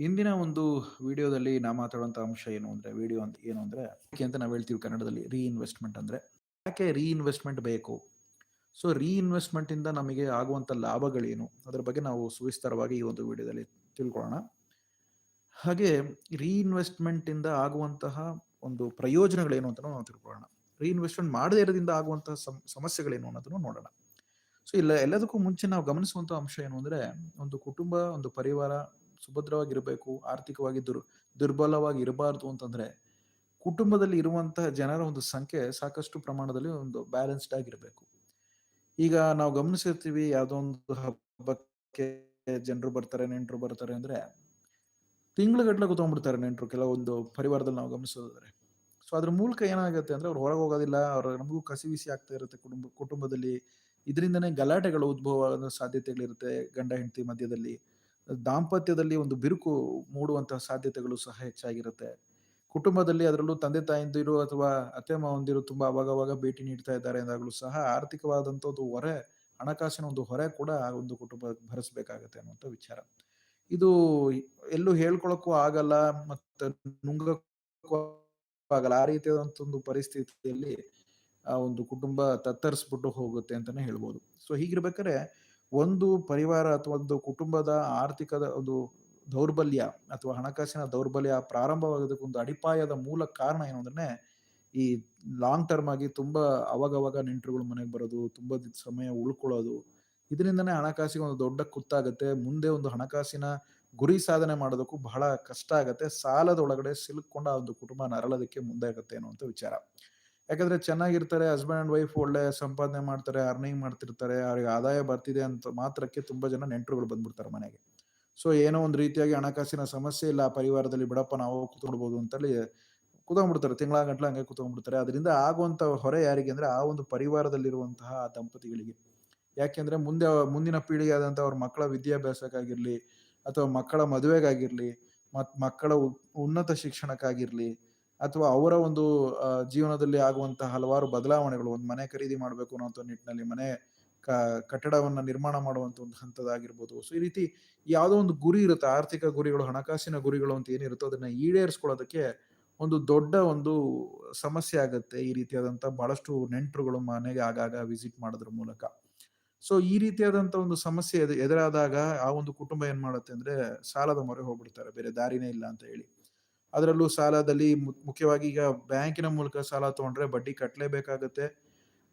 ಇಂದಿನ ಒಂದು ವಿಡಿಯೋದಲ್ಲಿ ನಾ ಮಾತಾಡುವಂಥ ಅಂಶ ಏನು ಅಂದರೆ, ವಿಡಿಯೋ ಅಂತ ಏನು ಅಂದರೆ, ಯಾಕೆ ಅಂತ ನಾವು ಹೇಳ್ತೀವಿ ಕನ್ನಡದಲ್ಲಿ ರೀಇನ್ವೆಸ್ಟ್ಮೆಂಟ್ ಅಂದರೆ, ಯಾಕೆ ರೀಇನ್ವೆಸ್ಟ್ಮೆಂಟ್ ಬೇಕು? ಸೊ ರೀಇನ್ವೆಸ್ಟ್ಮೆಂಟಿಂದ ನಮಗೆ ಆಗುವಂಥ ಲಾಭಗಳೇನು? ಅದರ ಬಗ್ಗೆ ನಾವು ಸುವಿಸ್ತಾರವಾಗಿ ಈ ಒಂದು ವಿಡಿಯೋದಲ್ಲಿ ತಿಳ್ಕೊಳ್ಳೋಣ. ಹಾಗೆ ರೀಇನ್ವೆಸ್ಟ್ಮೆಂಟಿಂದ ಆಗುವಂತಹ ಒಂದು ಪ್ರಯೋಜನಗಳೇನು ಅಂತ ನಾವು ತಿಳ್ಕೊಳ್ಳೋಣ. ರೀಇನ್ವೆಸ್ಟ್ಮೆಂಟ್ ಮಾಡದೇ ಇರೋದ್ರಿಂದ ಆಗುವಂತಹ ಸಮ್, ಸಮಸ್ಯೆಗಳೇನು ಅನ್ನೋದನ್ನು ನೋಡೋಣ. ಸೊ ಇಲ್ಲ, ಎಲ್ಲದಕ್ಕೂ ಮುಂಚೆ ನಾವು ಗಮನಿಸುವಂಥ ಅಂಶ ಏನು ಅಂದರೆ, ಒಂದು ಕುಟುಂಬ, ಒಂದು ಪರಿವಾರ ಸುಭದ್ರವಾಗಿರಬೇಕು, ಆರ್ಥಿಕವಾಗಿ ದುರ್ ದುರ್ಬಲವಾಗಿ ಇರಬಾರ್ದು ಅಂತಂದ್ರೆ ಕುಟುಂಬದಲ್ಲಿ ಇರುವಂತಹ ಜನರ ಒಂದು ಸಂಖ್ಯೆ ಸಾಕಷ್ಟು ಪ್ರಮಾಣದಲ್ಲಿ ಒಂದು ಬ್ಯಾಲೆನ್ಸ್ಡ್ ಆಗಿರಬೇಕು. ಈಗ ನಾವು ಗಮನಿಸಿರ್ತೀವಿ ಯಾವುದೋ ಒಂದು ಹಬ್ಬಕ್ಕೆ ಜನರು ಬರ್ತಾರೆ, ನೆಂಟರು ಬರ್ತಾರೆ ಅಂದ್ರೆ ತಿಂಗಳುಗಟ್ಟಲೆ ಕೂತ್ಕೊಂಡ್ಬಿಡ್ತಾರೆ ನೆಂಟರು ಕೆಲವೊಂದು ಪರಿವಾರದಲ್ಲಿ ನಾವು ಗಮನಿಸೋದಾದ್ರೆ. ಸೊ ಅದ್ರ ಮೂಲಕ ಏನಾಗುತ್ತೆ ಅಂದ್ರೆ ಅವ್ರು ಹೊರಗೆ ಹೋಗೋದಿಲ್ಲ, ಅವ್ರ ನಮಗೂ ಕಸಿ ಬಿಸಿ ಆಗ್ತಾ ಇರುತ್ತೆ ಕುಟುಂಬ, ಕುಟುಂಬದಲ್ಲಿ. ಇದರಿಂದನೇ ಗಲಾಟೆಗಳು ಉದ್ಭವ ಸಾಧ್ಯತೆಗಳಿರುತ್ತೆ ಗಂಡ, ಹೆಂಡತಿ ಮಧ್ಯದಲ್ಲಿ. ದಾಂಪತ್ಯದಲ್ಲಿ ಒಂದು ಬಿರುಕು ಮೂಡುವಂತಹ ಸಾಧ್ಯತೆಗಳು ಸಹ ಹೆಚ್ಚಾಗಿರುತ್ತೆ. ಕುಟುಂಬದಲ್ಲಿ ಅದರಲ್ಲೂ ತಂದೆ ತಾಯಿಂದಿರು ಅಥವಾ ಅತ್ತೆ ಮಾವಂದಿರು ತುಂಬಾ ಅವಾಗವಾಗ ಭೇಟಿ ನೀಡ್ತಾ ಇದ್ದಾರೆ ಎಂದಾಗಲೂ ಸಹ ಆರ್ಥಿಕವಾದಂಥ ಒಂದು ಹೊರೆ, ಹಣಕಾಸಿನ ಒಂದು ಹೊರೆ ಕೂಡ ಒಂದು ಕುಟುಂಬ ಭರಿಸಬೇಕಾಗತ್ತೆ ಅನ್ನುವಂಥ ವಿಚಾರ. ಇದು ಎಲ್ಲೂ ಹೇಳ್ಕೊಳಕ್ಕೂ ಆಗಲ್ಲ ಮತ್ತೆ ನುಂಗಕ್ಕೂ ಆಗಲ್ಲ. ಆ ರೀತಿಯಾದಂತ ಒಂದು ಪರಿಸ್ಥಿತಿಯಲ್ಲಿ ಆ ಒಂದು ಕುಟುಂಬ ತತ್ತರಿಸ್ಬಿಟ್ಟು ಹೋಗುತ್ತೆ ಅಂತಾನೆ ಹೇಳ್ಬೋದು. ಸೊ ಹೀಗಿರ್ಬೇಕಾದ್ರೆ ಒಂದು ಪರಿವಾರ ಅಥವಾ ಒಂದು ಕುಟುಂಬದ ಆರ್ಥಿಕದ ಒಂದು ದೌರ್ಬಲ್ಯ ಅಥವಾ ಹಣಕಾಸಿನ ದೌರ್ಬಲ್ಯ ಪ್ರಾರಂಭವಾಗೋದಕ್ಕೆ ಒಂದು ಅಡಿಪಾಯದ ಮೂಲ ಕಾರಣ ಏನು ಅಂದ್ರೆ, ಈ ಲಾಂಗ್ ಟರ್ಮ್ ಆಗಿ ತುಂಬಾ ಅವಾಗವಾಗ ನೆಂಟರುಗಳು ಮನೆಗೆ ಬರೋದು, ತುಂಬಾ ಸಮಯ ಉಳ್ಕೊಳ್ಳೋದು, ಇದರಿಂದನೇ ಹಣಕಾಸಿಗೆ ಒಂದು ದೊಡ್ಡ ಕುತ್ತಾಗತ್ತೆ. ಮುಂದೆ ಒಂದು ಹಣಕಾಸಿನ ಗುರಿ ಸಾಧನೆ ಮಾಡೋದಕ್ಕೂ ಬಹಳ ಕಷ್ಟ ಆಗತ್ತೆ. ಸಾಲದ ಒಳಗಡೆ ಸಿಲುಕೊಂಡು ಒಂದು ಕುಟುಂಬ ನರಳೋದಕ್ಕೆ ಮುಂದೆ ಆಗತ್ತೆ ಅನ್ನುವಂಥ ವಿಚಾರ. ಯಾಕಂದ್ರೆ ಚೆನ್ನಾಗಿರ್ತಾರೆ ಹಸ್ಬೆಂಡ್ ಅಂಡ್ ವೈಫ್ ಒಳ್ಳೆ ಸಂಪಾದನೆ ಮಾಡ್ತಾರೆ ಅರ್ನಿಂಗ್ ಮಾಡ್ತಿರ್ತಾರೆ, ಅವ್ರಿಗೆ ಆದಾಯ ಬರ್ತಿದೆ ಅಂತ ಮಾತ್ರಕ್ಕೆ ತುಂಬಾ ಜನ ನೆಂಟರುಗಳು ಬಂದ್ಬಿಡ್ತಾರೆ ಮನೆಗೆ. ಸೊ ಏನೋ ಒಂದು ರೀತಿಯಾಗಿ ಹಣಕಾಸಿನ ಸಮಸ್ಯೆ ಇಲ್ಲ ಪರಿವಾರದಲ್ಲಿ ಬಿಡಪ್ಪ ನಾವು ಕೂತ್ಕೊಳ್ಬಹುದು ಅಂತೇಳಿ ಕೂತ್ಕೊಂಡ್ಬಿಡ್ತಾರೆ, ತಿಂಗಳ ಗಂಟ್ಲ ಹಂಗೆ ಕೂತ್ಕೊಂಡ್ಬಿಡ್ತಾರೆ. ಅದರಿಂದ ಆಗುವಂತ ಹೊರೆ ಯಾರಿಗೆ ಅಂದ್ರೆ ಆ ಒಂದು ಪರಿವಾರದಲ್ಲಿರುವಂತಹ ದಂಪತಿಗಳಿಗೆ. ಯಾಕೆಂದ್ರೆ ಮುಂದೆ ಮುಂದಿನ ಪೀಳಿಗೆ ಆದಂತ ಅವ್ರ ಮಕ್ಕಳ ವಿದ್ಯಾಭ್ಯಾಸಕ್ಕಾಗಿರ್ಲಿ, ಅಥವಾ ಮಕ್ಕಳ ಮದುವೆಗಾಗಿರ್ಲಿ, ಮತ್ ಮಕ್ಕಳ ಉನ್ನತ ಶಿಕ್ಷಣಕ್ಕಾಗಿರ್ಲಿ ಅಥವಾ ಅವರ ಒಂದು ಜೀವನದಲ್ಲಿ ಆಗುವಂತಹ ಹಲವಾರು ಬದಲಾವಣೆಗಳು, ಒಂದು ಮನೆ ಖರೀದಿ ಮಾಡಬೇಕು ಅನ್ನೋ ನಿಟ್ಟಿನಲ್ಲಿ ಮನೆ ಕ, ಕಟ್ಟಡವನ್ನ ನಿರ್ಮಾಣ ಮಾಡುವಂತ ಒಂದು ಹಂತದಾಗಿರ್ಬೋದು. ಸೊ ಈ ರೀತಿ ಯಾವುದೋ ಒಂದು ಗುರಿ ಇರುತ್ತೆ, ಆರ್ಥಿಕ ಗುರಿಗಳು, ಹಣಕಾಸಿನ ಗುರಿಗಳು ಅಂತ ಏನಿರುತ್ತೋ ಅದನ್ನ ಈಡೇರಿಸ್ಕೊಳ್ಳೋದಕ್ಕೆ ಒಂದು ದೊಡ್ಡ ಒಂದು ಸಮಸ್ಯೆ ಆಗುತ್ತೆ ಈ ರೀತಿಯಾದಂತ ಬಹಳಷ್ಟು ನೆಂಟರುಗಳು ಮನೆಗೆ ಆಗಾಗ ವಿಸಿಟ್ ಮಾಡೋದ್ರ ಮೂಲಕ. ಸೊ ಈ ರೀತಿಯಾದಂತ ಒಂದು ಸಮಸ್ಯೆ ಎದು- ಎದುರಾದಾಗ ಆ ಒಂದು ಕುಟುಂಬ ಏನ್ ಮಾಡುತ್ತೆ ಅಂದ್ರೆ ಸಾಲದ ಮೊರೆ ಹೋಗ್ಬಿಡ್ತಾರೆ, ಬೇರೆ ದಾರಿನೇ ಇಲ್ಲ ಅಂತ ಹೇಳಿ. ಅದರಲ್ಲೂ ಸಾಲದಲ್ಲಿ ಮುಖ್ಯವಾಗಿ ಈಗ ಬ್ಯಾಂಕಿನ ಮೂಲಕ ಸಾಲ ತಗೊಂಡ್ರೆ ಬಡ್ಡಿ ಕಟ್ಟಲೇಬೇಕಾಗತ್ತೆ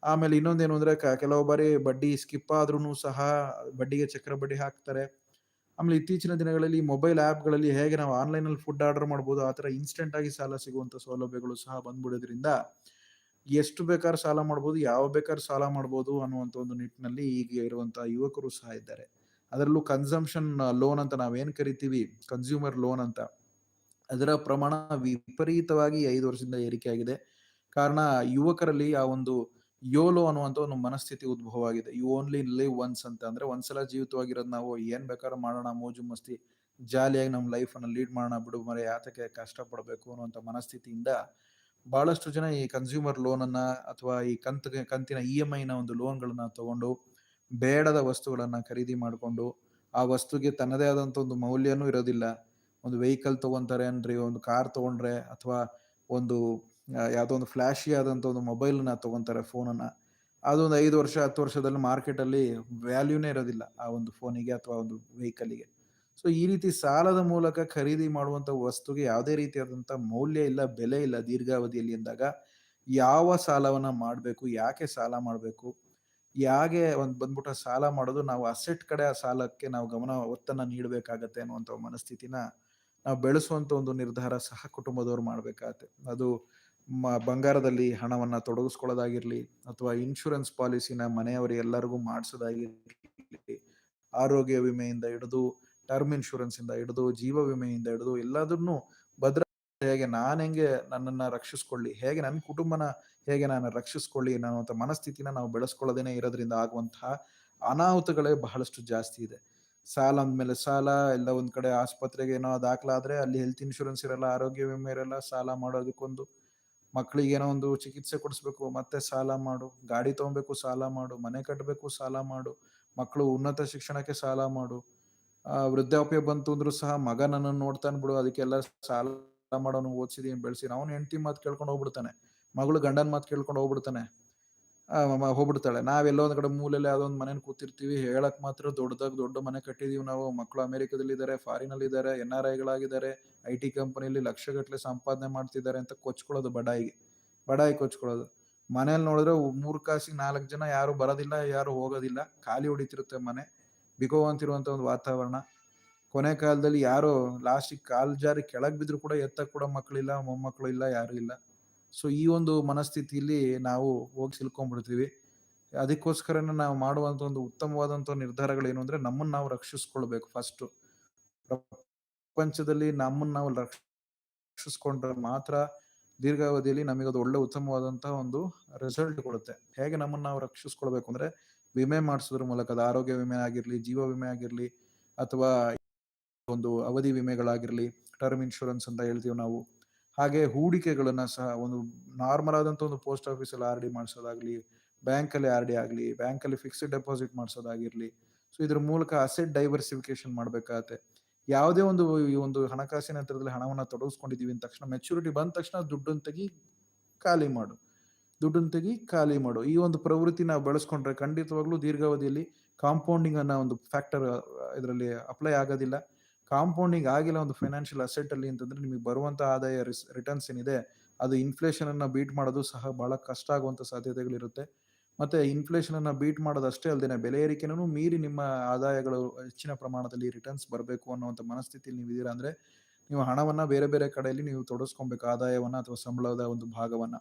ಆಮೇಲೆ ಇನ್ನೊಂದೇನು ಅಂದ್ರೆ ಕೆಲವು ಬಾರಿ ಬಡ್ಡಿ ಸ್ಕಿಪ್ ಆದ್ರೂ ಸಹ ಬಡ್ಡಿಗೆ ಚಕ್ರ ಬಡ್ಡಿ ಹಾಕ್ತಾರೆ. ಆಮೇಲೆ ಇತ್ತೀಚಿನ ದಿನಗಳಲ್ಲಿ ಮೊಬೈಲ್ಗಳಲ್ಲಿ ಹೇಗೆ ನಾವು ಆನ್ಲೈನ್ ಅಲ್ಲಿ ಫುಡ್ ಆರ್ಡರ್ ಮಾಡ್ಬೋದು, ಆ ಥರ ಇನ್ಸ್ಟೆಂಟ್ ಆಗಿ ಸಾಲ ಸಿಗುವಂತ ಸೌಲಭ್ಯಗಳು ಸಹ ಬಂದ್ಬಿಡೋದ್ರಿಂದ ಎಷ್ಟು ಬೇಕಾದ್ರೂ ಸಾಲ ಮಾಡ್ಬೋದು, ಯಾವ ಬೇಕಾದ್ರೂ ಸಾಲ ಮಾಡ್ಬೋದು ಅನ್ನುವಂತ ಒಂದು ನಿಟ್ಟಿನಲ್ಲಿ ಈಗ ಇರುವಂಥ ಯುವಕರು ಸಹ ಇದ್ದಾರೆ. ಅದರಲ್ಲೂ ಕನ್ಸಂಪ್ಷನ್ ಲೋನ್ ಅಂತ ನಾವೇನು ಕರಿತೀವಿ, ಕನ್ಸ್ಯೂಮರ್ ಲೋನ್ ಅಂತ. ಅದರ ಪ್ರಮಾಣ ವಿಪರೀತವಾಗಿ ಐದು ವರ್ಷದಿಂದ ಏರಿಕೆ ಆಗಿದೆ. ಕಾರಣ ಯುವಕರಲ್ಲಿ ಆ ಒಂದು ಯೋಲೋ ಅನ್ನುವಂತ ಒಂದು ಮನಸ್ಥಿತಿ ಉದ್ಭವ ಆಗಿದೆ ಯು ಓನ್ಲಿ ಲಿವ್ ಒನ್ಸ್ ಅಂತ ಅಂದ್ರೆ ಒಂದ್ಸಲ ಜೀವಿತವಾಗಿರೋದು ನಾವು ಏನ್ ಬೇಕಾದ್ರೂ ಮಾಡೋಣ, ಮೋಜು ಮಸ್ತಿ ಜಾಲಿಯಾಗಿ ನಮ್ಮ ಲೈಫ್ ಅನ್ನ ಲೀಡ್ ಮಾಡೋಣ ಬಿಡು, ಮರೆ ಯಾತಕ್ಕೆ ಕಷ್ಟ ಪಡಬೇಕು ಅನ್ನುವಂತ ಮನಸ್ಥಿತಿಯಿಂದ ಬಹಳಷ್ಟು ಜನ ಈ ಕನ್ಸ್ಯೂಮರ್ ಲೋನ್ ಅನ್ನ ಅಥವಾ ಈ ಕಂತ, ಕಂತಿನ ಇ ಎಂ ಐ ನ ಒಂದು ಲೋನ್ಗಳನ್ನ ತಗೊಂಡು ಬೇಡದ ವಸ್ತುಗಳನ್ನ ಖರೀದಿ ಮಾಡಿಕೊಂಡು ಆ ವಸ್ತುಗೆ ತನ್ನದೇ ಆದಂತ ಒಂದು ಮೌಲ್ಯನೂ ಇರೋದಿಲ್ಲ. ಒಂದು ವೆಹಿಕಲ್ ತಗೊಂತಾರೆ ಅನ್ರಿ ಒಂದು ಕಾರ್ ತಗೊಂಡ್ರೆ ಅಥವಾ ಒಂದು ಯಾವುದೋ ಒಂದು ಫ್ಲ್ಯಾಶಿ ಆದಂತ ಒಂದು ಮೊಬೈಲ್ನ ತಗೊಂತಾರೆ ಫೋನನ್ನ ಅದೊಂದು ಐದು ವರ್ಷ, ಹತ್ತು ವರ್ಷದಲ್ಲಿ ಮಾರ್ಕೆಟ್ ಅಲ್ಲಿ ವ್ಯಾಲ್ಯೂನೇ ಇರೋದಿಲ್ಲ ಆ ಒಂದು ಫೋನಿಗೆ ಅಥವಾ ಒಂದು ವೆಹಿಕಲ್ಗೆ ಸೊ ಈ ರೀತಿ ಸಾಲದ ಮೂಲಕ ಖರೀದಿ ಮಾಡುವಂತ ವಸ್ತುಗೆ ಯಾವುದೇ ರೀತಿಯಾದಂತ ಮೌಲ್ಯ ಇಲ್ಲ, ಬೆಲೆ ಇಲ್ಲ ದೀರ್ಘಾವಧಿಯಲ್ಲಿ ಎಂದಾಗ ಯಾವ ಸಾಲವನ್ನ ಮಾಡಬೇಕು, ಯಾಕೆ ಸಾಲ ಮಾಡಬೇಕು ಯಾಕೆ ಒಂದು ಬಂದ್ಬಿಟ್ಟು ಸಾಲ ಮಾಡೋದು ನಾವು ಅಸೆಟ್ ಕಡೆ ಆ ಸಾಲಕ್ಕೆ ನಾವು ಗಮನ ಒತ್ತನ್ನು ನೀಡಬೇಕಾಗತ್ತೆ ಅನ್ನುವಂಥ ಮನಸ್ಥಿತಿನ ನಾವು ಬೆಳೆಸುವಂತ ಒಂದು ನಿರ್ಧಾರ ಸಹ ಕುಟುಂಬದವ್ರು ಮಾಡ್ಬೇಕಾಗತ್ತೆ. ಅದು ಬಂಗಾರದಲ್ಲಿ ಹಣವನ್ನ ತೊಡಗಿಸ್ಕೊಳ್ಳೋದಾಗಿರ್ಲಿ ಅಥವಾ ಇನ್ಶೂರೆನ್ಸ್ ಪಾಲಿಸಿನ ಮನೆಯವರು ಎಲ್ಲರಿಗೂ ಮಾಡಿಸೋದಾಗಿರ್ಲಿ, ಆರೋಗ್ಯ ವಿಮೆಯಿಂದ ಹಿಡಿದು ಟರ್ಮ್ ಇನ್ಶೂರೆನ್ಸ್ ಇಂದ ಹಿಡಿದು, ಜೀವ ವಿಮೆಯಿಂದ ಹಿಡಿದು ಎಲ್ಲದನ್ನು ಭದ್ರ ಹೇಗೆ ನಾನು ಹೆಂಗೆ ನನ್ನನ್ನ ರಕ್ಷಿಸ್ಕೊಳ್ಳಿ, ಹೇಗೆ ನನ್ನ ಕುಟುಂಬನ ಹೇಗೆ ನಾನು ರಕ್ಷಿಸ್ಕೊಳ್ಳಿ ಅನ್ನೋ ಮನಸ್ಥಿತಿನ ನಾವು ಬೆಳೆಸ್ಕೊಳ್ಳೋದೇನೆ ಇರೋದ್ರಿಂದ ಆಗುವಂತಹ ಅನಾಹುತಗಳೇ ಬಹಳಷ್ಟು ಜಾಸ್ತಿ ಇದೆ. ಸಾಲ ಅಂದ್ಮೇಲೆ ಸಾಲ ಎಲ್ಲ ಒಂದ್ ಕಡೆ ಆಸ್ಪತ್ರೆಗೆ ಏನೋ ದಾಖಲಾದ್ರೆ ಅಲ್ಲಿ ಹೆಲ್ತ್ ಇನ್ಶೂರೆನ್ಸ್ ಇರಲ್ಲ, ಆರೋಗ್ಯ ವಿಮೆ ಇರಲ್ಲ, ಸಾಲ ಮಾಡೋದಕ್ಕೊಂದು ಮಕ್ಳಿಗೆ ಏನೋ ಒಂದು ಚಿಕಿತ್ಸೆ ಕೊಡಿಸ್ಬೇಕು, ಮತ್ತೆ ಸಾಲ ಮಾಡು, ಗಾಡಿ ತಗೊಬೇಕು ಸಾಲ ಮಾಡು, ಮನೆ ಕಟ್ಟಬೇಕು ಸಾಲ ಮಾಡು ಮಕ್ಕಳು ಉನ್ನತ ಶಿಕ್ಷಣಕ್ಕೆ ಸಾಲ ಮಾಡು. ವೃದ್ಧಾಪ್ಯ ಬಂತು ಅಂದ್ರೂ ಸಹ ಮಗ ನನ್ನನ್ನು ನೋಡ್ತಾನೆ ಬಿಡು, ಅದಕ್ಕೆಲ್ಲ ಸಾಲ ಮಾಡೋನು ಓದಿಸಿದೀನಿ ಬೆಳೆಸಿ ಅವನು ಹೆಂಡತಿ ಮಾತು ಕೇಳ್ಕೊಂಡು ಹೋಗ್ಬಿಡ್ತಾನೆ, ಮಗಳು ಗಂಡನ ಮಾತು ಕೇಳ್ಕೊಂಡು ಹೋಗ್ಬಿಡ್ತಾನೆ. ಹೋಗ್ಬಿಡ್ತಾಳೆ. ನಾವೆಲ್ಲೋ ಒಂದ್ ಕಡೆ ಮೂಲೆಯಲ್ಲಿ ಒಂದ್ ಮನೇಲಿ ಕೂತಿರ್ತೀವಿ. ಹೇಳಕ್ ಮಾತ್ರ ದೊಡ್ಡದಾಗ ದೊಡ್ಡ ಮನೆ ಕಟ್ಟಿದೀವಿ ನಾವು. ಮಕ್ಕಳು ಅಮೆರಿಕದಲ್ಲಿ ಇದ್ದಾರೆ ಫಾರಿನ್ ಅಲ್ಲಿ ಇದ್ದಾರೆ ಎನ್ ಆರ್ ಐಗಳಾಗಿದ್ದಾರೆ ಐ ಟಿ ಕಂಪನಿಯಲ್ಲಿ ಲಕ್ಷಗಟ್ಟಲೆ ಸಂಪಾದನೆ ಮಾಡ್ತಿದ್ದಾರೆ ಅಂತ ಕೊಚ್ಕೊಳ್ಳೋದು ಬಡಾಯಿಗೆ. ಬಡಾಯಿ ಕೊಚ್ಕೊಳ್ಳೋದು. ಮನೇಲಿ ನೋಡಿದ್ರೆ ಮೂರ್ ಕಾಸಿಗೆ ನಾಲ್ಕು ಜನ ಯಾರು ಬರೋದಿಲ್ಲ, ಯಾರು ಹೋಗೋದಿಲ್ಲ. ಖಾಲಿ ಹೊಡಿತಿರುತ್ತೆ ಮನೆ. ಬಿಕೋ ಅಂತಿರುವಂತ ಒಂದು ವಾತಾವರಣ. ಕೊನೆ ಕಾಲದಲ್ಲಿ ಯಾರು ಲಾಸ್ಟಿಗೆ ಕಾಲ್ ಜಾರಿ ಕೆಳಗ್ ಬಿದ್ರು ಕೂಡ ಎತ್ತಕ್ ಕೂಡ ಮಕ್ಕಳಿಲ್ಲ ಮೊಮ್ಮಕ್ಕಳು ಇಲ್ಲ, ಯಾರು ಇಲ್ಲ. ಸೊ ಈ ಒಂದು ಮನಸ್ಥಿತಿಯಲ್ಲಿ ನಾವು ಹೋಗಿ ಸಿಲ್ಕೊಂಡ್ಬಿಡ್ತೀವಿ ಅದಕ್ಕೋಸ್ಕರನೇ ನಾವು ಮಾಡುವಂತ ಒಂದು ಉತ್ತಮವಾದಂತ ನಿರ್ಧಾರಗಳು ಏನು ಅಂದ್ರೆ ನಮ್ಮನ್ನ ನಾವು ರಕ್ಷಿಸ್ಕೊಳ್ಬೇಕು ಫಸ್ಟ್ ಪ್ರಪಂಚದಲ್ಲಿ ನಮ್ಮನ್ನ ನಾವು ರಕ್ಷಿಸ್ಕೊಂಡ್ರೆ ಮಾತ್ರ ದೀರ್ಘಾವಧಿಯಲ್ಲಿ ನಮಗೆ ಅದು ಒಳ್ಳೆ ಉತ್ತಮವಾದಂತಹ ಒಂದು ರಿಸಲ್ಟ್ ಕೊಡುತ್ತೆ. ಹೇಗೆ ನಮ್ಮನ್ನ ನಾವು ರಕ್ಷಿಸ್ಕೊಳ್ಬೇಕು ಅಂದ್ರೆ ವಿಮೆ ಮಾಡಿಸೋದ್ರ ಮೂಲಕ, ಅದು ಆರೋಗ್ಯ ವಿಮೆ ಆಗಿರ್ಲಿ, ಜೀವ ವಿಮೆ ಆಗಿರ್ಲಿ, ಅಥವಾ ಒಂದು ಅವಧಿ ವಿಮೆಗಳಾಗಿರ್ಲಿ ಟರ್ಮ್ ಇನ್ಶೂರೆನ್ಸ್ ಅಂತ ಹೇಳ್ತೀವಿ ನಾವು. ಹಾಗೆ ಹೂಡಿಕೆಗಳನ್ನ ಸಹ ಒಂದು ನಾರ್ಮಲ್ ಆದಂತ ಒಂದು ಪೋಸ್ಟ್ ಆಫೀಸ್ ಅಲ್ಲಿ ಆರ್ ಡಿ ಮಾಡಿಸೋದಾಗ್ಲಿ ಬ್ಯಾಂಕ್ ಅಲ್ಲಿ ಆರ್ ಡಿ ಆಗ್ಲಿ ಬ್ಯಾಂಕ್ ಅಲ್ಲಿ ಫಿಕ್ಸ್ಡ್ ಡೆಪಾಸಿಟ್ ಮಾಡಿಸೋದಾಗಿರ್ಲಿ. ಸೊ ಇದ್ರ ಮೂಲಕ ಅಸೆಟ್ ಡೈವರ್ಸಿಫಿಕೇಶನ್ ಮಾಡ್ಬೇಕಾಗತ್ತೆ. ಯಾವುದೇ ಒಂದು ಈ ಒಂದು ಹಣಕಾಸಿನ ಹತ್ರದಲ್ಲಿ ಹಣವನ್ನ ತೊಡಗಿಸ್ಕೊಂಡಿದೀವಿ ಅಂದ ತಕ್ಷಣ ಮೆಚುರಿಟಿ ಬಂದ ತಕ್ಷಣ ದುಡ್ಡನ್ನು ತೆಗಿ ಖಾಲಿ ಮಾಡು. ದುಡ್ಡನ್ನು ತೆಗಿ ಖಾಲಿ ಮಾಡು. ಈ ಒಂದು ಪ್ರವೃತ್ತಿ ನಾವು ಬೆಳೆಸ್ಕೊಂಡ್ರೆ ಖಂಡಿತವಾಗ್ಲೂ ದೀರ್ಘಾವಧಿಯಲ್ಲಿ ಕಾಂಪೌಂಡಿಂಗ್ ಅನ್ನೋ ಒಂದು ಫ್ಯಾಕ್ಟರ್ ಇದರಲ್ಲಿ ಅಪ್ಲೈ ಆಗೋದಿಲ್ಲ. ಕಾಂಪೌಂಡಿಂಗ್ ಆಗಿಲ್ಲ ಒಂದು ಫೈನಾನ್ಷಿಯಲ್ ಅಸೆಟ್ ಅಲ್ಲಿ ಅಂತಂದ್ರೆ ನಿಮಗೆ ಬರುವಂತ ಆದಾಯ ರಿಟರ್ನ್ಸ್ ಏನಿದೆ, ಅದು ಇನ್ಫ್ಲೇಷನ್ ಅನ್ನ ಬೀಟ್ ಮಾಡೋದು ಸಹ ಬಹಳ ಕಷ್ಟ ಆಗುವಂತ ಸಾಧ್ಯತೆಗಳಿರುತ್ತೆ. ಮತ್ತೆ ಇನ್ಫ್ಲೇಷನ್ ಅನ್ನ ಬೀಟ್ ಮಾಡೋದಷ್ಟೇ ಅಲ್ಲದೆ ಬೆಲೆ ಏರಿಕೆನೂ ಮೀರಿ ನಿಮ್ಮ ಆದಾಯಗಳು ಹೆಚ್ಚಿನ ಪ್ರಮಾಣದಲ್ಲಿ ರಿಟರ್ನ್ಸ್ ಬರಬೇಕು ಅನ್ನುವಂಥ ಮನಸ್ಥಿತಿಯಲ್ಲಿ ನೀವು ಇದೀರಾ ಅಂದ್ರೆ, ನೀವು ಹಣವನ್ನ ಬೇರೆ ಬೇರೆ ಕಡೆಯಲ್ಲಿ ನೀವು ತೊಡಸ್ಕೊಬೇಕು, ಆದಾಯವನ್ನ ಅಥವಾ ಸಂಬಳದ ಒಂದು ಭಾಗವನ್ನ.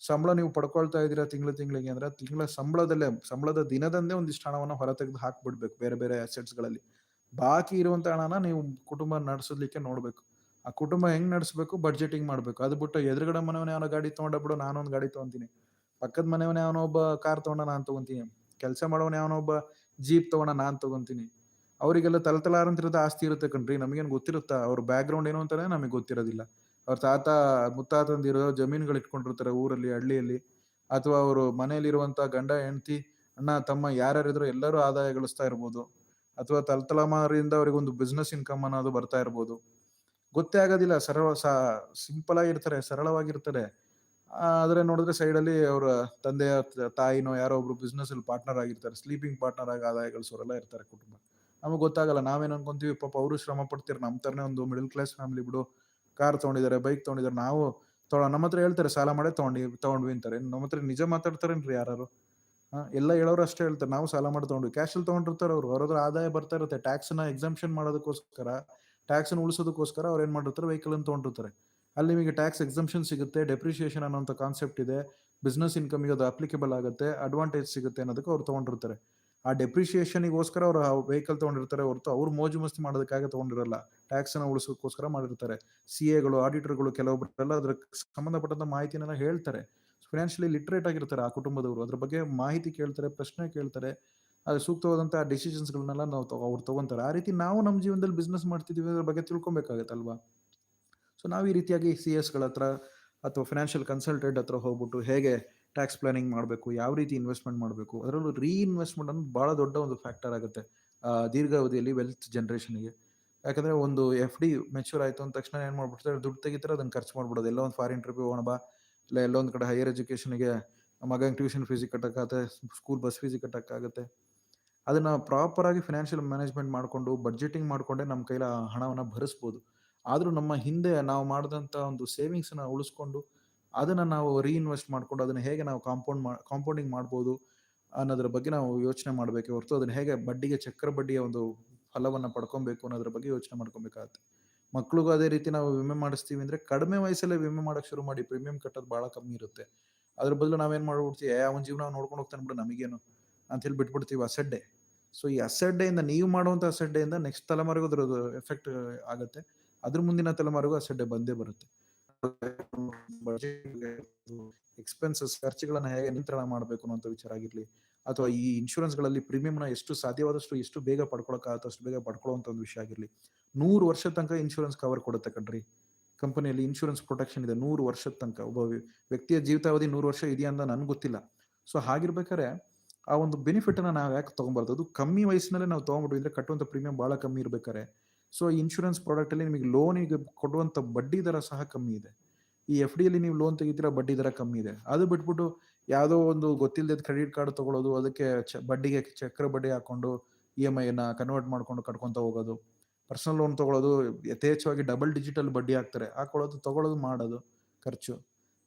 ಸಂಬಳ ನೀವು ಪಡ್ಕೊಳ್ತಾ ಇದ್ದೀರಾ ತಿಂಗಳ ತಿಂಗಳಿಗೆ ಅಂದ್ರೆ, ತಿಂಗಳ ಸಂಬಳದಲ್ಲೇ, ಸಂಬಳದ ದಿನದಂದೇ ಒಂದಿಷ್ಟು ಹಣವನ್ನು ಹೊರತೆಗೆದು ಹಾಕ್ಬಿಡ್ಬೇಕು ಬೇರೆ ಬೇರೆ ಅಸೆಟ್ಸ್ಗಳಲ್ಲಿ ಗಳಲ್ಲಿ. ಬಾಕಿ ಇರುವಂತ ಹಣನ ನೀವು ಕುಟುಂಬ ನಡೆಸಲಿಕ್ಕೆ ನೋಡ್ಬೇಕು. ಆ ಕುಟುಂಬ ಹೆಂಗ್ ನಡೆಸಬೇಕು? ಬಡ್ಜೆಟಿಂಗ್ ಮಾಡ್ಬೇಕು. ಅದು ಬಿಟ್ಟು ಎದುರುಗಡೆ ಮನೆಯವನೇ ಅವನ ಗಾಡಿ ತಗೊಂಡ ಬಿಡು, ನಾನೊಂದು ಗಾಡಿ ತಗೊಂತೀನಿ. ಪಕ್ಕದ ಮನೆಯವನೇ ಅವನೊಬ್ಬ ಕಾರ್ ತಗೊಂಡ ನಾನು ತಗೊಂತೀನಿ. ಕೆಲಸ ಮಾಡೋವನೇ ಯಾವನೋ ಒಬ್ಬ ಜೀಪ್ ತಗೊಂಡ ನಾನು ತಗೊಂತೀನಿ. ಅವರಿಗೆಲ್ಲ ತಲತಲಾರಂತಿರದ ಆಸ್ತಿ ಇರುತ್ತೆ ಕಣ್ರಿ. ನಮಗೇನ್ ಗೊತ್ತಿರುತ್ತಾ? ಅವ್ರ ಬ್ಯಾಕ್ ಗ್ರೌಂಡ್ ಏನು ಅಂತಾನೆ ನಮಗೆ ಗೊತ್ತಿರೋದಿಲ್ಲ. ಅವ್ರ ತಾತ, ಮುತ್ತಾತಂದಿರೋ ಜಮೀನುಗಳು ಇಟ್ಕೊಂಡಿರ್ತಾರೆ ಊರಲ್ಲಿ, ಹಳ್ಳಿಯಲ್ಲಿ. ಅಥವಾ ಅವರು ಮನೆಯಲ್ಲಿರುವಂತ ಗಂಡ, ಹೆಂಡತಿ, ಅಣ್ಣ, ತಮ್ಮ ಯಾರ್ಯಾರಿದ್ರು ಎಲ್ಲರೂ ಆದಾಯ ಗಳಿಸ್ತಾ ಇರ್ಬೋದು. ಅಥವಾ ತಲತಲಾಮಾರಿಯಿಂದ ಅವ್ರಿಗೆ ಒಂದು ಬಿಸ್ನೆಸ್ ಇನ್ಕಮ್ ಅನ್ನೋದು ಬರ್ತಾ ಇರ್ಬೋದು. ಗೊತ್ತೇ ಆಗೋದಿಲ್ಲ, ಸರಳ ಸಿಂಪಲ್ ಆಗಿರ್ತಾರೆ ಸರಳವಾಗಿರ್ತಾರೆ ಆದರೆ ನೋಡಿದ್ರೆ ಸೈಡಲ್ಲಿ ಅವರ ತಂದೆಯ ತಾಯಿನೋ ಯಾರೋ ಒಬ್ರು ಬಿಸ್ನೆಸ್ ಅಲ್ಲಿ ಪಾರ್ಟ್ನರ್ ಆಗಿರ್ತಾರೆ ಸ್ಲೀಪಿಂಗ್ ಪಾರ್ಟ್ನರ್ ಆಗಿ ಆದಾಯ ಗಳಿಸೋರೆಲ್ಲ ಇರ್ತಾರೆ ಕುಟುಂಬ. ನಮಗೆ ಗೊತ್ತಾಗಲ್ಲ, ನಾವೇನು ಅನ್ಕೊಂತೀವಿ, ಪಾಪ ಅವರು ಶ್ರಮ ಪಡ್ತೀರಿ ನಮ್ಮ ತರನೇ ಒಂದು ಮಿಡಲ್ ಕ್ಲಾಸ್ ಫ್ಯಾಮಿಲಿ ಬಿಡು ಕಾರ್ ತಗೊಂಡಿದ್ದಾರೆ ಬೈಕ್ ತಗೊಂಡಿದ್ದಾರೆ, ನಾವು ತೊಗೊಂಡು ನಮ್ಮ ಹತ್ರ ಹೇಳ್ತಾರೆ, ಸಾಲ ಮಾಡೇ ತೊಗೊಂಡು, ತಗೊಂಡ್ವಿ ಅಂತಾರೆ. ನಮ್ಮ ಹತ್ರ ನಿಜ ಮಾತಾಡ್ತಾರೇನ್ರಿ ಯಾರು ಎಲ್ಲ ಹೇಳೋರು ಅಷ್ಟೇ ಹೇಳ್ತಾರೆ. ನಾವು ಸಾಲ ಮಾಡಿ ತಗೊಂಡ್ವಿ. ಕ್ಯಾಶ್ ಅಲ್ಲಿ ತಗೊಂಡಿರ್ತಾರೆ ಅವ್ರು. ಅವ್ರ ಆದಾಯ ಬರ್ತಾ ಇರುತ್ತೆ. ಟ್ಯಾಕ್ಸ್ನ ಎಕ್ಸಾಮ್ಷನ್ ಮಾಡೋದಕ್ಕೋಸ್ಕರ ಟ್ಯಾಕ್ಸ್ ಉಳಿಸೋದಕ್ಕೋಸ್ಕರ ಅವ್ರು ಏನ್ ಮಾಡಿರ್ತಾರೆ? ವೆಹಿಕಲ್ ಅನ್ನು ತಗೊಂಡಿರ್ತಾರೆ. ಅಲ್ಲಿ ನಿಮಗೆ ಟ್ಯಾಕ್ಸ್ ಎಕ್ಸಂಪ್ಷನ್ ಸಿಗುತ್ತೆ. ಡೆಪ್ರಿಸಿಯೇಷನ್ ಅನ್ನೋಂಥ ಕಾನ್ಸೆಪ್ಟ್ ಇದೆ. ಬಿಸ್ನೆಸ್ ಇನ್ಕಮಿಗೆ ಅದು ಅಪ್ಲಿಕೇಬಲ್ ಆಗುತ್ತೆ. ಅಡ್ವಾಂಟೇಜ್ ಸಿಗುತ್ತೆ ಅನ್ನೋದಕ್ಕೆ ಅವ್ರು ತಗೊಂಡಿರ್ತಾರೆ. ಆ ಡೆಪ್ರಿಸಿಯೇಷನ್ಗೋಸ್ಕರ ಅವ್ರು ವೆಹಿಕಲ್ ತಗೊಂಡಿರ್ತಾರೆ ಹೊರತು ಅವ್ರು ಮೋಜು ಮಸ್ತಿ ಮಾಡೋದಕ್ಕಾಗಿ ತಗೊಂಡಿರಲ್ಲ. ಟ್ಯಾಕ್ಸ್ನ ಮಾಡಿರ್ತಾರೆ. ಸಿ ಎಗಳು ಆಡಿಟರ್ಗಳು ಕೆಲವೊಬ್ಬರೆಲ್ಲ ಅದ್ರ ಸಂಬಂಧಪಟ್ಟಂತ ಮಾಹಿತಿನೆಲ್ಲ ಹೇಳ್ತಾರೆ. ಫಿನಾನ್ಷಿಯಲಿ ಲಿಟ್ರೇಟ್ ಆಗಿರ್ತಾರೆ ಆ ಕುಟುಂಬದವರು. ಅದ್ರ ಬಗ್ಗೆ ಮಾಹಿತಿ ಕೇಳ್ತಾರೆ, ಪ್ರಶ್ನೆ ಕೇಳ್ತಾರೆ ಅದು ಸೂಕ್ತವಾದಂತಹ ಡಿಸಿಷನ್ಸ್ಗಳನ್ನೆಲ್ಲ ನಾವು ಅವ್ರು ತಗೊಂತಾರೆ. ಆ ರೀತಿ ನಾವು ನಮ್ಮ ಜೀವನದಲ್ಲಿ ಬಿಸ್ನೆಸ್ ಮಾಡ್ತಿದ್ದೀವಿ ಅದ್ರ ಬಗ್ಗೆ ತಿಳ್ಕೊಬೇಕಾಗತ್ತಲ್ವಾ? ಸೊ ನಾವು ಈ ರೀತಿಯಾಗಿ ಸಿ ಎಸ್ಗಳ ಹತ್ರ ಅಥವಾ ಫಿನಾನ್ಷಿಯಲ್ ಕನ್ಸಲ್ಟೆಂಟ್ ಹತ್ರ ಹೋಗ್ಬಿಟ್ಟು ಹೇಗೆ ಟ್ಯಾಕ್ಸ್ ಪ್ಲಾನಿಂಗ್ ಮಾಡಬೇಕು, ಯಾವ ರೀತಿ ಇನ್ವೆಸ್ಟ್ಮೆಂಟ್ ಮಾಡಬೇಕು, ಅದರಲ್ಲೂ ರೀಇನ್ವೆಸ್ಟ್ಮೆಂಟ್ ಅನ್ನೋದು ಬಹಳ ದೊಡ್ಡ ಒಂದು ಫ್ಯಾಕ್ಟರ್ ಆಗುತ್ತೆ ದೀರ್ಘಾವಧಿಯಲ್ಲಿ ವೆಲ್ತ್ ಜನರೇಷನ್ಗೆ ಯಾಕಂದ್ರೆ ಒಂದು ಎಫ್ ಡಿ ಮೆಚೂರ್ ಆಯ್ತು ಅಂದ ತಕ್ಷಣ ಏನು ಮಾಡ್ಬಿಡ್ತಾರೆ, ದುಡ್ಡು ತೆಗಿತಾರೆ, ಅದನ್ನ ಖರ್ಚು ಮಾಡ್ಬಿಡೋದು. ಎಲ್ಲ ಒಂದು ಫಾರಿನ್ ಟ್ರಿಪ್ ಹೋಗೋಣ ಬಾ ಇಲ್ಲ ಎಲ್ಲೊಂದು ಕಡೆ ಹೈಯರ್ ಎಜುಕೇಶನ್ಗೆ ಮಗಂಗೆ ಟ್ಯೂಷನ್ ಫೀಸ್ ಕಟ್ಟಕ್ಕಾಗತ್ತೆ ಸ್ಕೂಲ್ ಬಸ್ ಫೀಸ್ ಕಟ್ಟಕ್ಕಾಗತ್ತೆ. ಅದನ್ನ ಪ್ರಾಪರ್ ಆಗಿ ಫಿನಾನ್ಷಿಯಲ್ ಮ್ಯಾನೇಜ್ಮೆಂಟ್ ಮಾಡಿಕೊಂಡು ಬಜೆಟಿಂಗ್ ಮಾಡ್ಕೊಂಡೆ ನಮ್ಮ ಕೈಲ ಹಣವನ್ನು ಭರಿಸ್ಬೋದು. ಆದರೂ ನಮ್ಮ ಹಿಂದೆ ನಾವು ಮಾಡಿದಂಥ ಒಂದು ಸೇವಿಂಗ್ಸನ್ನ ಉಳಿಸ್ಕೊಂಡು ಅದನ್ನು ನಾವು ರೀಇನ್ವೆಸ್ಟ್ ಮಾಡ್ಕೊಂಡು ಅದನ್ನ ಹೇಗೆ ನಾವು ಕಾಂಪೌಂಡ್ ಕಾಂಪೌಂಡಿಂಗ್ ಮಾಡ್ಬೋದು ಅನ್ನೋದ್ರ ಬಗ್ಗೆ ನಾವು ಯೋಚನೆ ಮಾಡಬೇಕು ಹೊರತು ಅದನ್ನ ಹೇಗೆ ಬಡ್ಡಿಗೆ ಚಕ್ರ ಬಡ್ಡಿಯ ಒಂದು ಫಲವನ್ನು ಪಡ್ಕೊಬೇಕು ಅನ್ನೋದ್ರ ಬಗ್ಗೆ ಯೋಚನೆ ಮಾಡ್ಕೊಬೇಕಾಗತ್ತೆ. ಮಕ್ಳಿಗೂ ಅದೇ ರೀತಿ ನಾವು ವಿಮೆ ಮಾಡಿಸ್ತೀವಿ ಅಂದ್ರೆ ಕಡಿಮೆ ವಯಸ್ಸಲ್ಲೇ ವಿಮೆ ಮಾಡಕ್ ಶುರು ಮಾಡಿ, ಪ್ರೀಮಿಯಂ ಕಟ್ಟೋದು ಬಹಳ ಕಮ್ಮಿ ಇರುತ್ತೆ. ಅದ್ರ ಬದಲು ನಾವೇನ್ ಮಾಡ್ಬಿಡ್ತೀವಿ ಅವನ ಜೀವನ ನೋಡ್ಕೊಂಡು ಹೋಗ್ತಾನೆ ಬಿಡು ನಮಗೇನು ಅಂತ ಹೇಳಿ ಬಿಟ್ಬಿಡ್ತೀವಿ ಅಸಡ್ಡೆ. ಸೊ ಈ ಅಸಡ್ಡೆಯಿಂದ ನೀವು ಮಾಡುವಂತ ಅಸಡ್ಡೆಯಿಂದ ನೆಕ್ಸ್ಟ್ ತಲೆಮಾರಿಗೂ ಅದ್ರದ್ದು ಎಫೆಕ್ಟ್ ಆಗುತ್ತೆ. ಅದ್ರ ಮುಂದಿನ ತಲೆಮಾರಿಗೂ ಅಸಡ್ಡೆ ಬಂದೇ ಬರುತ್ತೆ. ಎಕ್ಸ್ಪೆನ್ಸಸ್ ಖರ್ಚುಗಳನ್ನ ಹೇಗೆ ನಿಯಂತ್ರಣ ಮಾಡಬೇಕು ಅನ್ನೋ ವಿಚಾರ ಆಗಿರ್ಲಿ, ಅಥವಾ ಈ ಇನ್ಶೂರೆನ್ಸ್ಗಳಲ್ಲಿ ಪ್ರೀಮಿಯಂ ಎಷ್ಟು ಸಾಧ್ಯವಾದಷ್ಟು ಎಷ್ಟು ಬೇಗ ಪಡ್ಕೊಳಕ್ಕಾಗತ್ತೋ ಅಷ್ಟು ಬೇಗ ಪಡ್ಕೊಳ್ಳುವಂತ ಒಂದು ವಿಷಯ ಆಗಿರ್ಲಿ ನೂರು ವರ್ಷ ತನಕ ಇನ್ಶೂರೆನ್ಸ್ ಕವರ್ ಕೊಡುತ್ತೆ ಕಣ್ರಿ ಕಂಪನಿಯಲ್ಲಿ ಇನ್ಶೂರೆನ್ಸ್ ಪ್ರೊಟೆಕ್ಷನ್ ಇದೆ ನೂರು ವರ್ಷದ ತನಕ ಒಬ್ಬ ವ್ಯಕ್ತಿಯ ಜೀವಿತಾವಧಿ ನೂರು ವರ್ಷ ಇದೆಯಾ ಅಂತ ನನ್ಗೆ ಗೊತ್ತಿಲ್ಲ ಸೊ ಹಾಗಿರ್ಬೇಕಾದ್ರೆ ಆ ಒಂದು ಬೆನಿಫಿಟನ್ನ ನಾವು ಯಾಕೆ ತಗೊಂಬಾರ್ದು ಅದು ಕಮ್ಮಿ ವಯಸ್ಸಿನಲ್ಲೇ ನಾವು ತೊಗೊಂಬಿಟ್ವಿ ಕಟ್ಟುವಂಥ ಪ್ರೀಮಿಯಂ ಭಾಳ ಕಮ್ಮಿ ಇರ್ಬೇಕಾರೆ, ಸೊ ಇನ್ಶೂರೆನ್ಸ್ ಪ್ರಾಡಕ್ಟಲ್ಲಿ ನಿಮಗೆ ಲೋನಿಗೆ ಕೊಡುವಂಥ ಬಡ್ಡಿ ದರ ಸಹ ಕಮ್ಮಿ ಇದೆ. ಈ ಎಫ್ ಡಿಯಲ್ಲಿ ನೀವು ಲೋನ್ ತೆಗಿತೀರಾ ಬಡ್ಡಿ ದರ ಕಮ್ಮಿ ಇದೆ. ಅದು ಬಿಟ್ಬಿಟ್ಟು ಯಾವುದೋ ಒಂದು ಗೊತ್ತಿಲ್ಲದ ಕ್ರೆಡಿಟ್ ಕಾರ್ಡ್ ತಗೊಳ್ಳೋದು, ಅದಕ್ಕೆ ಬಡ್ಡಿಗೆ ಚಕ್ರ ಬಡ್ಡಿ ಹಾಕೊಂಡು ಇ.ಎಂ.ಐನ ಕನ್ವರ್ಟ್ ಮಾಡ್ಕೊಂಡು ಕಟ್ಕೊಂತ ಹೋಗೋದು. ಪರ್ಸನಲ್ ಲೋನ್ ತಗೊಳ್ಳೋದು ಯಥೇಚ್ಛವಾಗಿ ಡಬಲ್ ಡಿಜಿಟಲ್ ಬಡ್ಡಿ ಹಾಕ್ತಾರೆ. ಹಾಕೊಳ್ಳೋದು, ತಗೊಳ್ಳೋದು, ಮಾಡೋದು ಖರ್ಚು.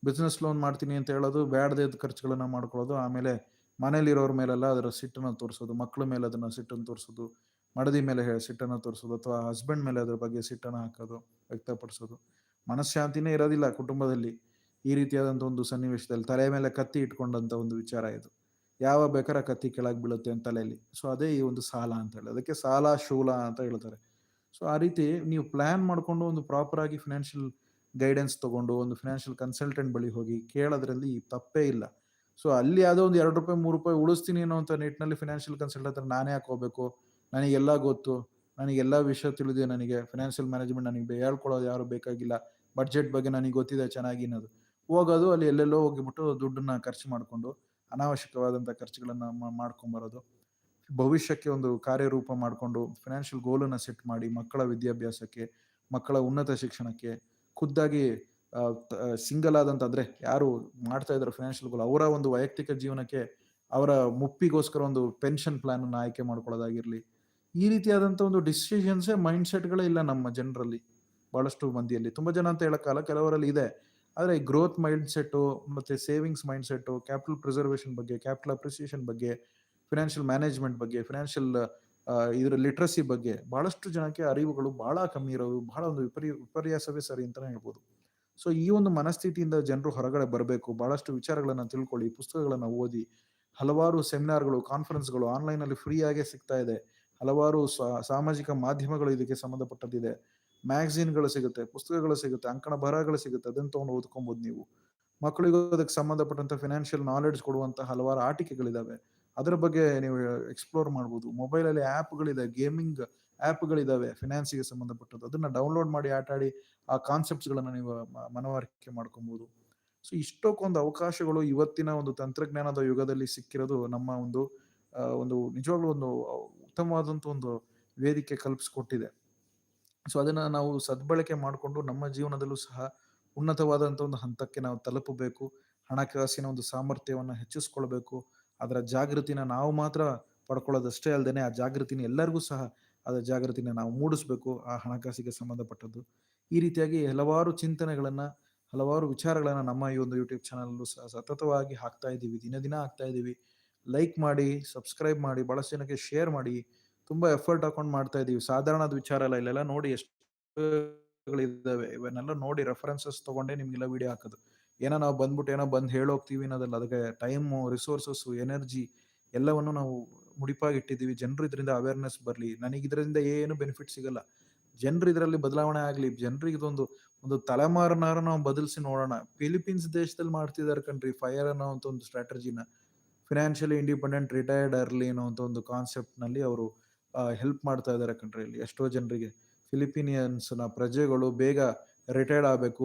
ಬಿಸ್ನೆಸ್ ಲೋನ್ ಮಾಡ್ತೀನಿ ಅಂತ ಹೇಳೋದು, ಬೇಡದೇ ಇದ್ದ ಖರ್ಚುಗಳನ್ನ ಮಾಡ್ಕೊಳ್ಳೋದು. ಆಮೇಲೆ ಮನೇಲಿರೋರ ಮೇಲೆಲ್ಲ ಅದರ ಸಿಟ್ಟನ್ನು ತೋರಿಸೋದು, ಮಕ್ಕಳ ಮೇಲೆ ಅದನ್ನು ಸಿಟ್ಟನ್ನು ತೋರಿಸೋದು, ಮಡದಿ ಮೇಲೆ ಹೇಳಿ ಸಿಟ್ಟನ್ನ ತೋರಿಸೋದು ಅಥವಾ ಹಸ್ಬೆಂಡ್ ಮೇಲೆ ಅದರ ಬಗ್ಗೆ ಸಿಟ್ಟನ್ನು ಹಾಕೋದು, ವ್ಯಕ್ತಪಡಿಸೋದು. ಮನಃಶಾಂತಿನೇ ಇರೋದಿಲ್ಲ ಕುಟುಂಬದಲ್ಲಿ. ಈ ರೀತಿಯಾದಂಥ ಒಂದು ಸನ್ನಿವೇಶದಲ್ಲಿ ತಲೆ ಮೇಲೆ ಕತ್ತಿ ಇಟ್ಕೊಂಡಂಥ ಒಂದು ವಿಚಾರ ಇದು. ಯಾವ ಬೇಕಾರ ಕತ್ತಿ ಕೆಳಗೆ ಬೀಳುತ್ತೆ ಅಂತ ತಲೆಯಲ್ಲಿ. ಸೊ ಅದೇ ಈ ಒಂದು ಸಾಲ ಅಂತ ಹೇಳಿ. ಅದಕ್ಕೆ ಸಾಲ, ಶೂಲ ಅಂತ ಹೇಳ್ತಾರೆ. ಸೊ ಆ ರೀತಿ ನೀವು ಪ್ಲಾನ್ ಮಾಡಿಕೊಂಡು ಒಂದು ಪ್ರಾಪರ್ ಆಗಿ ಫಿನಾನ್ಷಿಯಲ್ ಗೈಡೆನ್ಸ್ ತಗೊಂಡು, ಒಂದು ಫಿನಾನ್ಷಿಯಲ್ ಕನ್ಸಲ್ಟೆಂಟ್ ಬಳಿ ಹೋಗಿ ಕೇಳೋದ್ರಲ್ಲಿ ತಪ್ಪೇ ಇಲ್ಲ. ಸೊ ಅಲ್ಲಿ ಯಾವುದೋ ಒಂದು ₹2, ₹3 ಉಳಿಸ್ತೀನಿ ಅನ್ನೋಂಥ ನಿಟ್ಟಿನಲ್ಲಿ ಫಿನಾನ್ಷಿಯಲ್ ಕನ್ಸಲ್ಟೆಂಟ್ ಹತ್ರ ನಾನೇ ಯಾಕೆ ಹೋಗ್ಬೇಕು? ನನಗೆಲ್ಲ ಗೊತ್ತು. ನನಗೆಲ್ಲ ವಿಷಯ ತಿಳಿದಿದೆ ನನಗೆ. ಫಿನಾನ್ಷಿಯಲ್ ಮ್ಯಾನೇಜ್ಮೆಂಟ್ ನನಗೆ ಹೇಳ್ಕೊಳ್ಳೋದು ಯಾರು ಬೇಕಾಗಿಲ್ಲ. ಬಡ್ಜೆಟ್ ಬಗ್ಗೆ ನನಗೆ ಗೊತ್ತಿದೆ ಚೆನ್ನಾಗಿ ಅನ್ನೋದು. ಹೋಗೋದು ಅಲ್ಲಿ ಎಲ್ಲೆಲ್ಲೋ ಹೋಗಿಬಿಟ್ಟು ದುಡ್ಡನ್ನ ಖರ್ಚು ಮಾಡಿಕೊಂಡು ಅನಾವಶ್ಯಕವಾದಂಥ ಖರ್ಚುಗಳನ್ನು ಮಾಡ್ಕೊಂಬರೋದು. ಭವಿಷ್ಯಕ್ಕೆ ಒಂದು ಕಾರ್ಯರೂಪ ಮಾಡಿಕೊಂಡು ಫಿನಾನ್ಷಿಯಲ್ ಗೋಲನ್ನು ಸೆಟ್ ಮಾಡಿ, ಮಕ್ಕಳ ವಿದ್ಯಾಭ್ಯಾಸಕ್ಕೆ, ಮಕ್ಕಳ ಉನ್ನತ ಶಿಕ್ಷಣಕ್ಕೆ, ಖುದ್ದಾಗಿ ಸಿಂಗಲ್ ಆದಂಥ ಅಂದ್ರೆ ಯಾರು ಮಾಡ್ತಾ ಇದ್ದಾರೆ ಫಿನಾನ್ಷಿಯಲ್ ಗೋಲ್ ಅವರ ಒಂದು ವೈಯಕ್ತಿಕ ಜೀವನಕ್ಕೆ, ಅವರ ಮುಪ್ಪಿಗೋಸ್ಕರ ಒಂದು ಪೆನ್ಷನ್ ಪ್ಲಾನ್ ಅನ್ನು ಆಯ್ಕೆ ಮಾಡ್ಕೊಳ್ಳೋದಾಗಿರ್ಲಿ. ಈ ರೀತಿಯಾದಂಥ ಒಂದು ಡಿಸಿಷನ್ಸೇ ಮೈಂಡ್‌ಸೆಟ್‌ಗಳೇ ಇಲ್ಲ ನಮ್ಮ ಜನರಲ್ಲಿ. ಬಹಳಷ್ಟು ಮಂದಿಯಲ್ಲಿ. ತುಂಬಾ ಜನ ಅಂತ ಹೇಳಕ್ಕಾಗಲ್ಲ. ಕೆಲವರಲ್ಲಿ ಇದೆ. ಆದ್ರೆ ಮೈಂಡ್ ಮೈಂಡ್‌ಸೆಟ್ಟು ಮತ್ತೆ savings mind mindset, capital preservation ಬಗ್ಗೆ, ಕ್ಯಾಪಿಟಲ್ ಅಪ್ರಿಸಿಯೇಷನ್ ಬಗ್ಗೆ, ಫಿನಾನ್ಷಿಯಲ್ ಮ್ಯಾನೇಜ್ಮೆಂಟ್ ಬಗ್ಗೆ, ಫಿನಾನ್ಷಿಯಲ್ ಇದರ ಲಿಟ್ರಸಿ ಬಗ್ಗೆ ಬಹಳಷ್ಟು ಜನಕ್ಕೆ ಅರಿವುಗಳು ಬಹಳ ಕಮ್ಮಿ ಇರೋದು. ಬಹಳ ಒಂದು ವಿಪರಿ ವಿಪರ್ಯಾಸವೇ ಸರಿ ಅಂತಾನೆ ಹೇಳ್ಬೋದು. ಸೊ ಈ ಒಂದು ಮನಸ್ಥಿತಿಯಿಂದ ಜನರು ಹೊರಗಡೆ ಬರಬೇಕು. ಬಹಳಷ್ಟು ವಿಚಾರಗಳನ್ನು ತಿಳ್ಕೊಳ್ಳಿ, ಪುಸ್ತಕಗಳನ್ನು ಓದಿ, ಹಲವಾರು ಸೆಮಿನಾರ್‌ಗಳು, ಕಾನ್ಫರೆನ್ಸ್‌ಗಳು ಆನ್ಲೈನಲ್ಲಿ ಫ್ರೀ ಆಗೇ ಸಿಗ್ತಾ ಇದೆ. ಹಲವಾರು ಸಾಮಾಜಿಕ ಮಾಧ್ಯಮಗಳು ಇದಕ್ಕೆ ಸಂಬಂಧಪಟ್ಟದಿದೆ ಮ್ಯಾಗಜಿನ್‌ಗಳು ಸಿಗುತ್ತೆ, ಪುಸ್ತಕಗಳು ಸಿಗುತ್ತೆ, ಅಂಕಣ ಬರಹಗಳು ಸಿಗುತ್ತೆ. ಅದನ್ನು ತೊಗೊಂಡು ಓದ್ಕೊಬೋದು ನೀವು. ಮಕ್ಕಳಿಗೂ ಅದಕ್ಕೆ ಸಂಬಂಧಪಟ್ಟಂತ ಫಿನಾನ್ಷಿಯಲ್ ನಾಲೆಡ್ಜ್ ಕೊಡುವಂತಹ ಹಲವಾರು ಆಟಿಕೆಗಳಿದಾವೆ. ಅದರ ಬಗ್ಗೆ ನೀವು ಎಕ್ಸ್‌ಪ್ಲೋರ್ ಮಾಡ್ಬೋದು. ಮೊಬೈಲಲ್ಲಿ ಆ್ಯಪ್‌ಗಳಿದೆ, ಗೇಮಿಂಗ್ ಆ್ಯಪ್ಗಳಿದ್ದಾವೆ ಫೈನಾನ್ಸಿಗೆ ಸಂಬಂಧಪಟ್ಟದ್ದು. ಅದನ್ನ ಡೌನ್‌ಲೋಡ್ ಮಾಡಿ ಆಟ ಆಡಿ, ಆ ಕಾನ್ಸೆಪ್ಟ್ಸ್ಗಳನ್ನು ನೀವು ಮನವರಿಕೆ ಮಾಡ್ಕೊಬಹುದು. ಸೊ ಇಷ್ಟಕ್ಕೊಂದು ಅವಕಾಶಗಳು ಇವತ್ತಿನ ಒಂದು ತಂತ್ರಜ್ಞಾನದ ಯುಗದಲ್ಲಿ ಸಿಕ್ಕಿರೋದು ನಮ್ಮ ಒಂದು ಒಂದು ನಿಜವಾಗ್ಲೂ ಒಂದು ಉತ್ತಮವಾದಂಥ ಒಂದು ವೇದಿಕೆ ಕಲ್ಪಿಸ್ಕೊಟ್ಟಿದೆ ಸೊ ಅದನ್ನ ನಾವು ಸದ್ಬಳಕೆ ಮಾಡಿಕೊಂಡು ನಮ್ಮ ಜೀವನದಲ್ಲೂ ಸಹ ಉನ್ನತವಾದಂಥ ಒಂದು ಹಂತಕ್ಕೆ ನಾವು ತಲುಪಬೇಕು. ಹಣಕಾಸಿನ ಒಂದು ಸಾಮರ್ಥ್ಯವನ್ನು ಹೆಚ್ಚಿಸ್ಕೊಳ್ಬೇಕು. ಅದರ ಜಾಗೃತಿನ ನಾವು ಮಾತ್ರ ಪಡ್ಕೊಳ್ಳೋದಷ್ಟೇ ಅಲ್ಲದೇನೆ ಆ ಜಾಗೃತಿನ ಎಲ್ಲರಿಗೂ ಸಹ ಅದರ ಜಾಗೃತಿನ ನಾವು ಮೂಡಿಸ್ಬೇಕು. ಆ ಹಣಕಾಸಿಗೆ ಸಂಬಂಧಪಟ್ಟದ್ದು. ಈ ರೀತಿಯಾಗಿ ಹಲವಾರು ಚಿಂತನೆಗಳನ್ನ, ಹಲವಾರು ವಿಚಾರಗಳನ್ನ ನಮ್ಮ ಈ ಒಂದು ಯೂಟ್ಯೂಬ್ ಚಾನಲಲ್ಲೂ ಸಹ ಸತತವಾಗಿ ಹಾಕ್ತಾ ಇದ್ದೀವಿ. ದಿನ ದಿನ ಹಾಕ್ತಾ ಇದ್ದೀವಿ. ಲೈಕ್ ಮಾಡಿ, ಸಬ್ಸ್ಕ್ರೈಬ್ ಮಾಡಿ, ಬಹಳಷ್ಟು ಜನಕ್ಕೆ ಶೇರ್ ಮಾಡಿ. ತುಂಬಾ ಎಫರ್ಟ್ ಹಾಕೊಂಡು ಮಾಡ್ತಾ ಇದ್ದೀವಿ. ಸಾಧಾರಣದ ವಿಚಾರ ಅಲ್ಲ. ಇಲ್ಲೆಲ್ಲ ನೋಡಿ ಎಷ್ಟು ಇದಾವೆ ಇವನ್ನೆಲ್ಲ ನೋಡಿ ರೆಫರೆನ್ಸಸ್ ತಗೊಂಡೇ ನಿಮ್ಗೆಲ್ಲ ವಿಡಿಯೋ ಹಾಕೋದು. ಏನೋ ನಾವು ಬಂದ್ಬಿಟ್ಟು ಏನೋ ಬಂದು ಹೇಳೋಗ್ತೀವಿ ಅನ್ನೋದಲ್ಲ. ಅದಕ್ಕೆ ಟೈಮು, ರಿಸೋರ್ಸಸ್ಸು, ಎನರ್ಜಿ ಎಲ್ಲವನ್ನು ನಾವು ಮುಡಿಪಾಗಿಟ್ಟಿದ್ದೀವಿ. ಜನರು ಇದರಿಂದ ಅವೇರ್‌ನೆಸ್ ಬರಲಿ ನನಗೆ ಇದರಿಂದ ಏನು ಬೆನಿಫಿಟ್ ಸಿಗಲ್ಲ. ಜನರು ಇದರಲ್ಲಿ ಬದಲಾವಣೆ ಆಗಲಿ ಜನರಿಗೆ ಇದೊಂದು ಒಂದು ತಲೆಮಾರನಾರ ನಾವು ಬದಲಿಸಿ ನೋಡೋಣ. ಫಿಲಿಪೀನ್ಸ್ ದೇಶದಲ್ಲಿ ಮಾಡ್ತಿದ್ದಾರೆ ಕಣ್ರಿ ಫೈರ್ ಅಂತ ಒಂದು ಸ್ಟ್ರಾಟಜಿನ. ಫಿನಾನ್ಷಿಯಲಿ ಇಂಡಿಪೆಂಡೆಂಟ್ ರಿಟೈರ್ಡ್ ಅರ್ಲಿ ಅಂತ ಒಂದು ಕಾನ್ಸೆಪ್ಟ್‌ನಲ್ಲಿ ಅವರು ಹೆಲ್ಪ್ ಮಾಡ್ತಾ ಇದ್ದಾರೆ ಕಣ್ರಿ ಇಲ್ಲಿ ಎಷ್ಟೋ ಜನರಿಗೆ. ಫಿಲಿಪೀನಿಯನ್ಸ್‌ನ ಪ್ರಜೆಗಳು ಬೇಗ ರಿಟೈರ್ಡ್ ಆಗಬೇಕು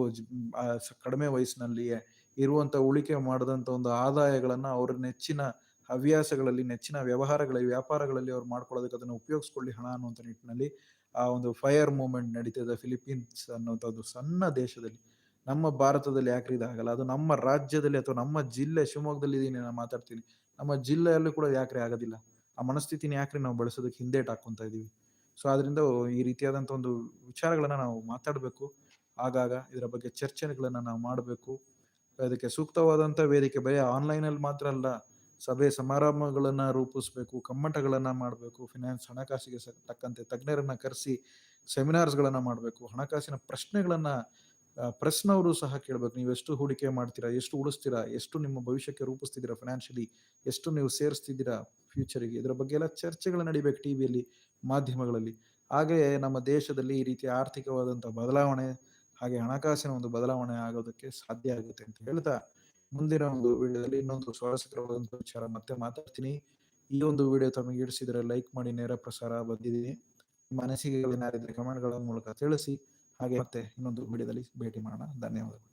ಕಡಿಮೆ ವಯಸ್ಸಿನಲ್ಲಿಯೇ ಇರುವಂಥ ಉಳಿಕೆ ಮಾಡಿದಂಥ ಒಂದು ಆದಾಯಗಳನ್ನು ಅವ್ರ ನೆಚ್ಚಿನ ಹವ್ಯಾಸಗಳಲ್ಲಿ, ನೆಚ್ಚಿನ ವ್ಯವಹಾರಗಳಲ್ಲಿ, ವ್ಯಾಪಾರಗಳಲ್ಲಿ ಅವ್ರು ಮಾಡ್ಕೊಳ್ಳೋದಕ್ಕೆ ಅದನ್ನು ಉಪಯೋಗಿಸ್ಕೊಳ್ಳಿ ಹಣ ಅನ್ನುವಂಥ ನಿಟ್ಟಿನಲ್ಲಿ ಆ ಒಂದು ಫೈರ್ ಮೂವ್‌ಮೆಂಟ್ ನಡೀತದೆ ಫಿಲಿಪೀನ್ಸ್ ಒಂದು ಸಣ್ಣ ದೇಶದಲ್ಲಿ. ನಮ್ಮ ಭಾರತದಲ್ಲಿ ಯಾಕ್ರಿ ಇದಾಗಲ್ಲ? ಅದು ನಮ್ಮ ರಾಜ್ಯದಲ್ಲಿ ಅಥವಾ ನಮ್ಮ ಜಿಲ್ಲೆ ಶಿವಮೊಗ್ಗದಲ್ಲಿ ಇದೀನಿ ನಾನು ಮಾತಾಡ್ತೀನಿ. ನಮ್ಮ ಜಿಲ್ಲೆಯಲ್ಲೂ ಕೂಡ ಯಾಕ್ರಿ ಆಗೋದಿಲ್ಲ? ಆ ಮನಸ್ಥಿತಿನ ಯಾಕ್ರಿ ನಾವು ಬಳಸೋದಕ್ಕೆ ಹಿಂದೇಟ್ ಹಾಕ್ಕೊಂತ ಇದೀವಿ? ಸೊ ಆದ್ರಿಂದ ಈ ರೀತಿಯಾದಂಥ ಒಂದು ವಿಚಾರಗಳನ್ನ ನಾವು ಮಾತಾಡ್ಬೇಕು. ಆಗಾಗ ಇದರ ಬಗ್ಗೆ ಚರ್ಚೆಗಳನ್ನ ನಾವು ಮಾಡಬೇಕು ಅದಕ್ಕೆ ಸೂಕ್ತವಾದಂಥ ವೇದಿಕೆ ಬರೀ ಆನ್ಲೈನಲ್ಲಿ ಮಾತ್ರ ಅಲ್ಲ. ಸಭೆ ಸಮಾರಂಭಗಳನ್ನು ರೂಪಿಸಬೇಕು ಕಮ್ಮಟಗಳನ್ನು ಮಾಡಬೇಕು ಫಿನಾನ್ಸ್ ಹಣಕಾಸಿಗೆ ತಕ್ಕಂತೆ ತಜ್ಞರನ್ನ ಕರೆಸಿ ಸೆಮಿನಾರ್ಸ್ಗಳನ್ನು ಮಾಡಬೇಕು ಹಣಕಾಸಿನ ಪ್ರಶ್ನೆಗಳನ್ನು ಪ್ರಶ್ನವರು ಸಹ ಸಹ ನೀವು ಎಷ್ಟು ಹೂಡಿಕೆ ಮಾಡ್ತೀರಾ? ಎಷ್ಟು ಉಳಿಸ್ತೀರಾ? ಎಷ್ಟು ನಿಮ್ಮ ಭವಿಷ್ಯಕ್ಕೆ ರೂಪಿಸ್ತಿದ್ದೀರಾ ಫಿನಾನ್ಷಿಯಲಿ? ಎಷ್ಟು ನೀವು ಸೇರಿಸ್ತಿದ್ದೀರಾ ಫ್ಯೂಚರಿಗೆ ಇದರ ಬಗ್ಗೆ ಎಲ್ಲ ಚರ್ಚೆಗಳು ನಡಿಬೇಕು ಟಿವಿಯಲ್ಲಿ, ಮಾಧ್ಯಮಗಳಲ್ಲಿ. ಹಾಗೆಯೇ ನಮ್ಮ ದೇಶದಲ್ಲಿ ಈ ರೀತಿಯ ಆರ್ಥಿಕವಾದಂಥ ಬದಲಾವಣೆ, ಹಾಗೆ ಹಣಕಾಸಿನ ಒಂದು ಬದಲಾವಣೆ ಆಗೋದಕ್ಕೆ ಸಾಧ್ಯ ಆಗುತ್ತೆ ಅಂತ ಹೇಳ್ತಾ, ಮುಂದಿನ ಒಂದು ವಿಡಿಯೋದಲ್ಲಿ ಇನ್ನೊಂದು ಸ್ವಾರಸ್ಯಕರವಾದಂತಹ ವಿಚಾರ ಮತ್ತೆ ಮಾತಾಡ್ತೀನಿ. ಈ ಒಂದು ವಿಡಿಯೋ ತಮಗೆ ಇಡಿಸಿದ್ರೆ ಲೈಕ್ ಮಾಡಿ ನೇರ ಪ್ರಸಾರ ಬಂದಿದ್ದೀನಿ. ನಿಮ್ಮ ಅನಿಸಿಕೆಗಳೇನಾರಿದ್ರೆ ಕಮೆಂಟ್‌ಗಳ ಮೂಲಕ ತಿಳಿಸಿ. ಹಾಗೆ ಮತ್ತೆ ಇನ್ನೊಂದು ವಿಡಿಯೋದಲ್ಲಿ ಭೇಟಿ ಮಾಡೋಣ. ಧನ್ಯವಾದಗಳು.